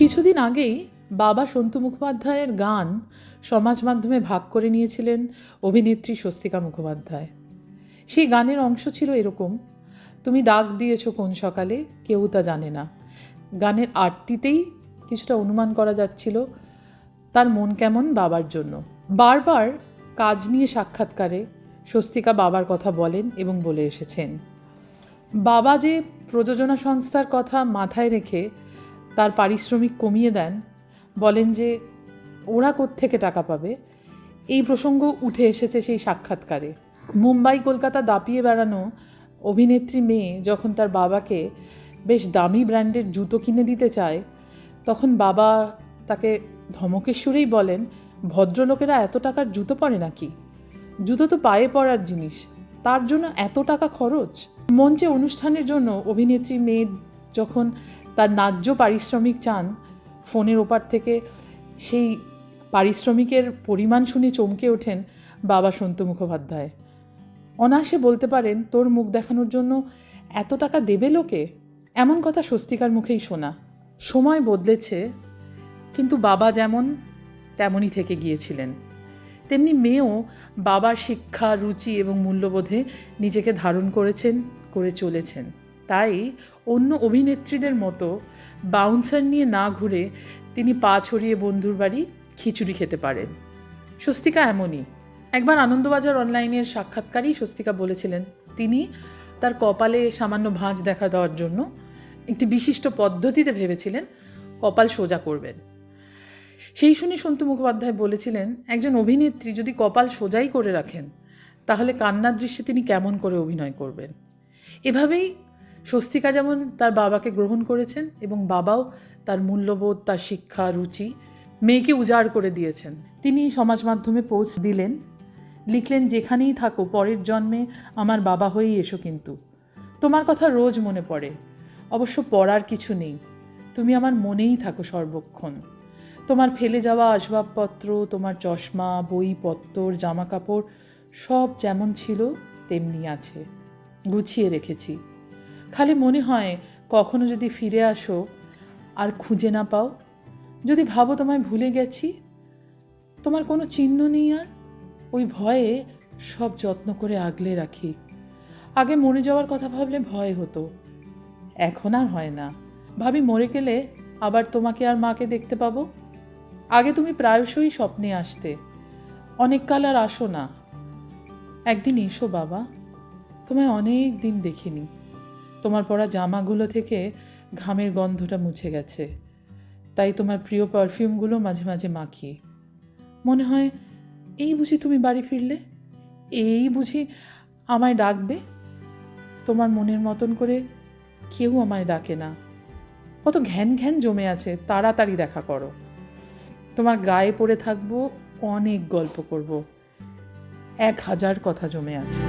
কিছুদিন আগেই বাবা সন্তু মুখোপাধ্যায়ের গান সমাজ মাধ্যমে ভাগ করে নিয়েছিলেন অভিনেত্রী স্বস্তিকা মুখোপাধ্যায়। সেই গানের অংশ ছিল এরকম, তুমি ডাক দিয়েছ কোন সকালে, কেউ তা জানে না। গানের আরতিতেই কিছুটা অনুমান করা যাচ্ছিল তার মন কেমন বাবার জন্য। বারবার কাজ নিয়ে সাক্ষাৎকারে স্বস্তিকা বাবার কথা বলেন এবং বলে এসেছেন, বাবা যে প্রযোজনা সংস্থার কথা মাথায় রেখে তার পারিশ্রমিক কমিয়ে দেন, বলেন যে ওরা থেকে টাকা পাবে? এই প্রসঙ্গ উঠে এসেছে সেই সাক্ষাৎকারে। মুম্বাই, কলকাতা দাপিয়ে বেড়ানো অভিনেত্রী মেয়ে যখন তার বাবাকে বেশ দামি ব্র্যান্ডের জুতো কিনে দিতে চায়, তখন বাবা তাকে ধমকের সুরেই বলেন, ভদ্রলোকেরা এত টাকার জুতো পরে নাকি? জুতো তো পায়ে পরার জিনিস, তার জন্য এত টাকা খরচ? মঞ্চে অনুষ্ঠানের জন্য অভিনেত্রী মেয়ে যখন তার ন্যায্য পারিশ্রমিক চান, ফোনের ওপার থেকে সেই পারিশ্রমিকের পরিমাণ শুনে চমকে ওঠেন বাবা সন্তু মুখোপাধ্যায়। অনায়াসে বলতে পারেন, তোর মুখ দেখানোর জন্য এত টাকা দেবে লোকে? এমন কথা স্বস্তিকার মুখেই শোনা। সময় বদলেছে, কিন্তু বাবা যেমন তেমনই থেকে গিয়েছিলেন। তেমনি মেয়েও বাবার শিক্ষা, রুচি এবং মূল্যবোধে নিজেকে ধারণ করেছেন, করে চলেছেন। তাই অন্য অভিনেত্রীদের মতো বাউন্সার নিয়ে না ঘুরে তিনি পা ছড়িয়ে বন্ধুর বাড়ি খিচুড়ি খেতে পারেন। স্বস্তিকা এমনই। একবার আনন্দবাজার অনলাইনের সাক্ষাৎকারই স্বস্তিকা বলেছিলেন, তিনি তার কপালে সামান্য ভাঁজ দেখা দেওয়ার জন্য একটি বিশিষ্ট পদ্ধতিতে ভেবেছিলেন কপাল সোজা করবেন। সেই শুনে সন্তু মুখোপাধ্যায় বলেছিলেন, একজন অভিনেত্রী যদি কপাল সোজাই করে রাখেন, তাহলে কান্নার দৃশ্যে তিনি কেমন করে অভিনয় করবেন? এভাবেই স্বস্তিকা যেমন তার বাবাকে গ্রহণ করেছেন এবং বাবাও তার মূল্যবোধ, তার শিক্ষা, রুচি মেয়েকে উজাড় করে দিয়েছেন। তিনি সমাজ মাধ্যমে পোস্ট দিলেন, লিখলেন, যেখানেই থাকো, পরের জন্মে আমার বাবা হয়েই এসো কিন্তু। তোমার কথা রোজ মনে পড়ে। অবশ্য পড়ার কিছু নেই। তুমি আমার মনেই থাকো সর্বক্ষণ। তোমার ফেলে যাওয়া আসবাবপত্র, তোমার চশমা, বই, পত্তর, জামা কাপড় সব যেমন ছিল, তেমনি আছে। গুছিয়ে রেখেছি। খালি মনে হয় কখনো যদি ফিরে আসো আর খুঁজে না পাও, যদি ভাবো তোমায় ভুলে গেছি, তোমার কোনো চিহ্ন নেই আর? ওই ভয়ে সব যত্ন করে আগলে রাখি। আগে মরে যাওয়ার কথা ভাবলে ভয় হতো। এখন আর হয় না। ভাবি মরে গেলে আবার তোমাকে আর মাকে দেখতে পাবো? আগে তুমি প্রায়শই স্বপ্নে আসতে। অনেক কাল আর আসো না। একদিন এসো বাবা। তোমায় অনেক দিন দেখিনি। তোমার পরা জামাগুলো থেকে ঘামের গন্ধটা মুছে গেছে। তাই তোমার প্রিয় পারফিউমগুলো মাঝে মাঝে মাখি। মনে হয়, এই বুঝি তুমি বাড়ি ফিরলে? এই বুঝি আমায় ডাকবে? তোমার মনের মতন করে কেউ আমায় ডাকে না। কত ঘ্যান ঘ্যান জমে আছে, তাড়াতাড়ি দেখা করো। তোমার গায়ে পড়ে থাকব, অনেক গল্প করব। এক হাজার কথা জমে আছে।